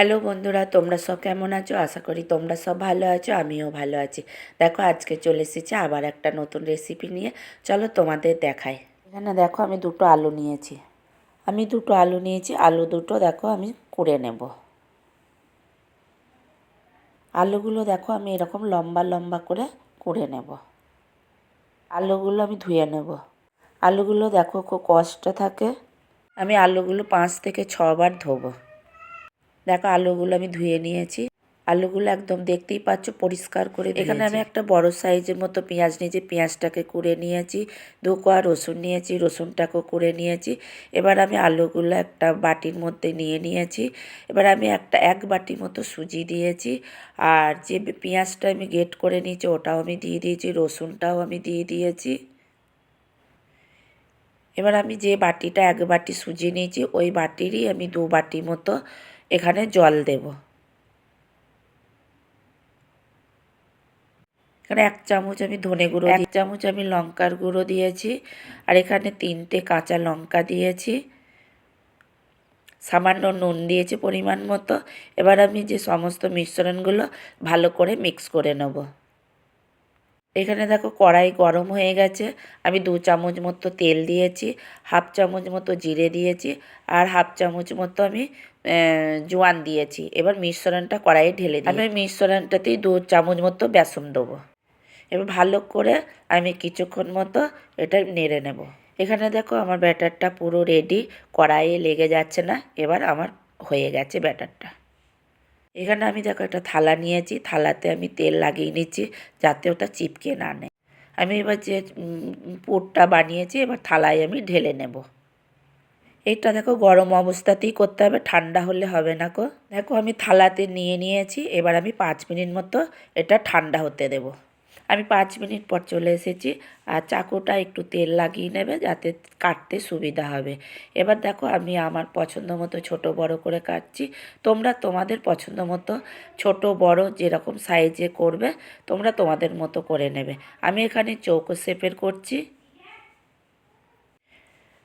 Hello বন্ধুরা, তোমরা সব কেমন আছো? আশা করি তোমরা সব ভালো আছো, আমিও ভালো আছি। দেখো, আজকে চলে এসেছি আবার একটা নতুন রেসিপি নিয়ে। চলো তোমাদের দেখাই। এখানে দেখো, আমি দুটো আলু নিয়েছি। আমি দুটো আলু নিয়েছি, আলু দুটো দেখো, আমি কুড়ে নেব। আলুগুলো দেখো, আমি এরকম লম্বা লম্বা করে কুড়ে নেব। আলুগুলো আমি ধুয়ে নেব। আলুগুলো দেখো, খুব কষ্ট থাকে। আমি আলুগুলো পাঁচ থেকে ছবার ধোবো। দেখো আলুগুলো আমি ধুয়ে নিয়েছি। আলুগুলো একদম দেখতেই পাচ্ছ পরিষ্কার করে এখানে আমি একটা বড় সাইজের মতো পেঁয়াজ নিয়েছি। পেঁয়াজটাকে কুড়ে নিয়েছি দু কোয়া রসুন নিয়েছি রসুনটাকেও কুড়ে নিয়েছি। এবার আমি আলুগুলো একটা বাটির মধ্যে নিয়ে নিয়েছি। এবার আমি একটা এক বাটি মতো সুজি দিয়েছি। আর যে পেঁয়াজটা আমি গেট করে নিয়েছি ওটাও আমি দিয়ে দিয়েছি রসুনটাও আমি দিয়ে দিয়েছি। এবার আমি যে বাটিটা এক বাটি সুজি নিয়েছি ওই বাটিরই আমি দু বাটি মতো এখানে জল দেব। এখানে এক চামচ আমি ধনে গুঁড়ো এক চামচ আমি লঙ্কার গুঁড়ো দিয়েছি আর এখানে তিনটে কাঁচা লঙ্কা দিয়েছি। সামান্য নুন দিয়েছি পরিমাণ মতো। এবার আমি যে সমস্ত মিশ্রণগুলো ভালো করে মিক্স করে নেব। এখানে দেখো কড়াই গরম হয়ে গেছে। আমি দু চামচ মতো তেল দিয়েছি, হাফ চামচ মতো জিরে দিয়েছি আর হাফ চামচ মতো আমি জোয়ান দিয়েছি। এবার মিশ্রণটা কড়াইয়ে ঢেলে দিই। আমি মিশ্রণটাতেই দু চামচ মতো বেসন দেবো। এবার ভালো করে আমি কিছুক্ষণ মতো এটা নেড়ে নেব। এখানে দেখো আমার ব্যাটারটা পুরো রেডি, কড়াইয়ে লেগে যাচ্ছে না। এবার আমার হয়ে গেছে ব্যাটারটা। এখানে আমি দেখো একটা থালা নিয়েছি, থালাতে আমি তেল লাগিয়ে নিচ্ছি যাতে ওটা চিপকে না নেয়। আমি এবার যে পোটটা বানিয়েছি এবার থালায় আমি ঢেলে নেব। এটা দেখো গরম অবস্থাতেই করতে হবে, ঠান্ডা হলে হবে না কো দেখো আমি থালাতে নিয়ে নিয়েছি, এবার আমি পাঁচ মিনিট মতো এটা ঠান্ডা হতে দেবো। আমি পাঁচ মিনিট পর চলে এসেছি। আর চাকুটা একটু তেল লাগিয়ে নেবে যাতে কাটতে সুবিধা হবে। এবার দেখো আমি আমার পছন্দ মতো ছোট বড় করে কাটছি। তোমরা তোমাদের পছন্দ মতো ছোট বড় যেরকম সাইজে করবে, তোমরা তোমাদের মতো করে নেবে। আমি এখানে চৌকো শেপের করছি।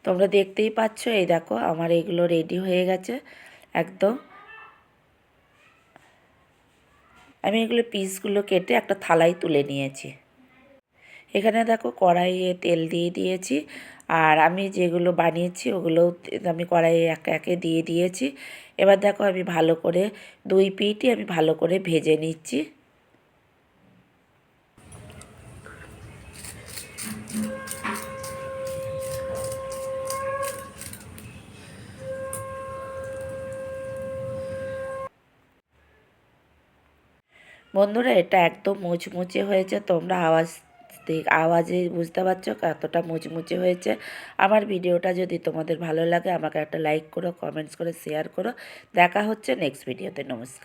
তোমরা দেখতেই পাচ্ছ, এই দেখো আমার এগুলো রেডি হয়ে গেছে। একদম আমি এগুলো পিসগুলো কেটে একটা থালায় তুলে নিয়েছি। এখানে দেখো কড়াইয়ে তেল দিয়ে দিয়েছি আর আমি যেগুলো বানিয়েছি ওগুলো আমি কড়াইয়ে একে একে দিয়ে দিয়েছি। এবার দেখো আমি ভালো করে দুই পিঠই আমি ভালো করে ভেজে নিচ্ছি। বন্ধুরা, এটা একদম মুচমুচে হয়েছে। তোমরা আওয়াজ আওয়াজে বুঝতে পারছ কতটা মুচমুচে হয়েছে। আমার ভিডিওটা যদি তোমাদের ভালো লাগে, আমাকে একটা লাইক করো কমেন্টস করে শেয়ার করো। দেখা হচ্ছে নেক্সট ভিডিওতে নমস্কার।